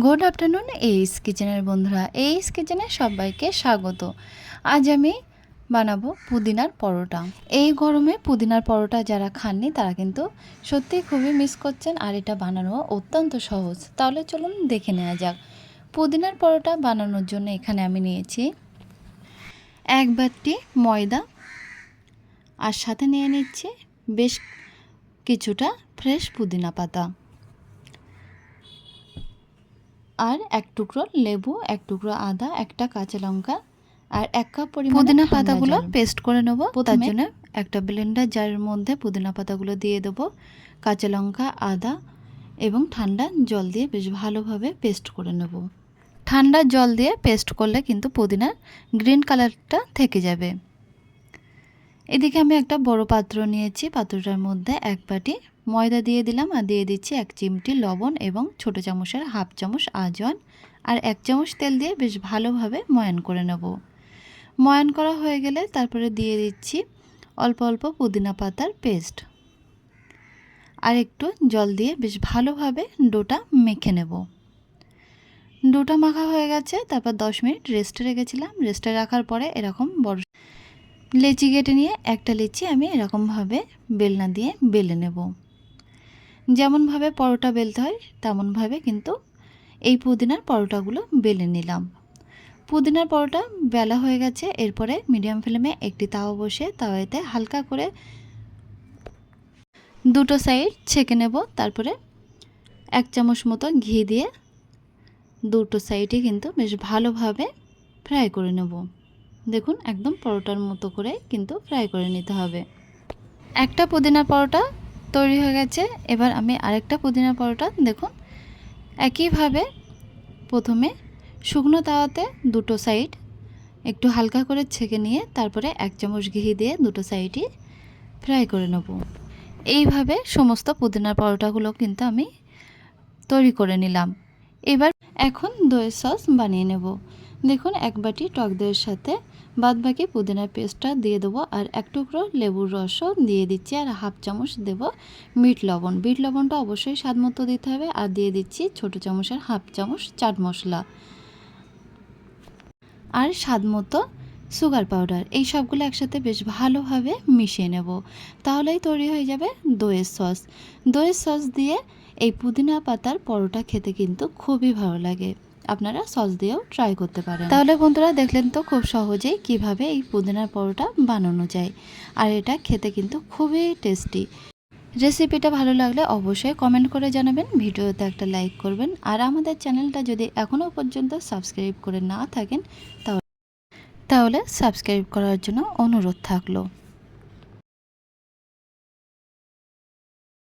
Good afternoon এইস কিচেনের বন্ধুরা। এইস কিচেনে সবাইকে স্বাগত। আজ আমি বানাবো পুদিনার পরোটা। এই গরমে পুদিনার পরোটা যারা খাননি, তারা কিন্তু সত্যি খুবই মিস করছেন আর এটা বানানো অত্যন্ত সহজ। তাহলে চলুন দেখে নেওয়া যাক। পুদিনার পরোটা বানানোর জন্য এখানে আমি নিয়েছি এক বাটি ময়দা আর সাথে নিয়ে নিচ্ছি বেশ কিছুটা ফ্রেশ পুদিনা পাতা। আর এক টুকরো লেবু এক টুকরো আদা একটা কাঁচা লঙ্কা আর এক কাপ পরিমাণ পুদিনা পাতাগুলো পেস্ট করে নেব। তার জন্য একটা ব্লেন্ডার জারের মধ্যে পুদিনা পাতাগুলো দিয়ে দেবো কাঁচা লঙ্কা আদা এবং ঠান্ডা জল দিয়ে বেশ ভালোভাবে পেস্ট করে নেব। ঠান্ডা জল দিয়ে পেস্ট করলে কিন্তু পুদিনার গ্রিন কালারটা থেকে যাবে। এদিকে আমি একটা বড় পাত্র নিয়েছি পাত্রটার মধ্যে এক বাটি ময়দা দিয়ে দিলাম আর দিয়ে দিচ্ছি এক চিমটি লবণ এবং ছোট চামচের হাফ চামচ আজওয়ান আর এক চামচ তেল দিয়ে বেশ ভালোভাবে ময়ান করে নেব। ময়ান করা হয়ে গেলে তারপরে দিয়ে দিচ্ছি অল্প অল্প পুদিনা পাতার পেস্ট। আর একটু জল দিয়ে বেশ ভালোভাবে ডোটা মেখে নেব। ডোটা মাখা হয়ে গেছে, তারপর দশ মিনিট রেস্টে রেখেছিলাম। রেস্টে রাখার পরে এরকম বড় লেচি কেটে নিয়ে একটা লেচি আমি এরকমভাবে বেলনা দিয়ে বেলে নেব। যেমনভাবে পরোটা বেলতে হয়, তেমনভাবে কিন্তু এই পুদিনার পরোটাগুলো বেলে নিলাম। পুদিনার পরোটা বেলা হয়ে গেছে, এরপরে মিডিয়াম ফ্লেমে একটি তাওয়া বসে তাওয়াতে হালকা করে দুটো সাইড ছেঁকে নেব। তারপরে এক চামচ মতো ঘি দিয়ে দুটো সাইডে কিন্তু বেশ ভালোভাবে ফ্রাই করে নেব। দেখুন, একদম পরোটার মতো করে কিন্তু ফ্রাই করে নিতে হবে। একটা পুদিনা পরোটা তৈরি হয়ে গেছে। এবার আমি আরেকটা পুদিনা পরোটা, দেখুন। একইভাবে প্রথমে শুকনো তাওয়াতে দুটো সাইড একটু হালকা করে ছেঁকে নিয়ে তারপরে এক চামচ ঘি দিয়ে দুটো সাইডই ফ্রাই করে নেব। এইভাবে সমস্ত পুদিনার পরোটাগুলো কিন্তু আমি তৈরি করে নিলাম। এবার এখন দইয়ের সস বানিয়ে নেব। দেখুন, এক বাটি টক দইয়ের সাথে বাদ বাকি পুদিনার পেস্টটা দিয়ে দেবো আর এক টুকরো লেবুর রসও দিয়ে দিচ্ছি আর হাফ চামচ দেব মিট লবণ। বিট লবণটা অবশ্যই স্বাদ মতো দিতে হবে আর দিয়ে দিচ্ছি ছোটো চামচের হাফ চামচ চাট মশলা। আর স্বাদ মতো সুগার পাউডার, এই সবগুলো একসাথে বেশ ভালোভাবে মিশিয়ে নেব। তাহলেই তৈরি হয়ে যাবে দইয়ের সস। দইয়ের সস দিয়ে এই পুদিনা পাতার পরোটা খেতে কিন্তু খুবই ভালো লাগে। আপনারা সস দিয়েও ট্রাই করতে পারেন। তাহলে বন্ধুরা দেখলেন তো খুব সহজেই কীভাবে এই পুদিনার পরোটা বানানো যায়। আর এটা খেতে কিন্তু খুবই টেস্টি রেসিপিটা ভালো লাগলে অবশ্যই কমেন্ট করে জানাবেন, ভিডিওতে একটা লাইক করবেন। আর আমাদের চ্যানেলটা যদি এখনও পর্যন্ত সাবস্ক্রাইব করে না থাকেন, তাহলে তাহলে সাবস্ক্রাইব করার জন্য অনুরোধ থাকল।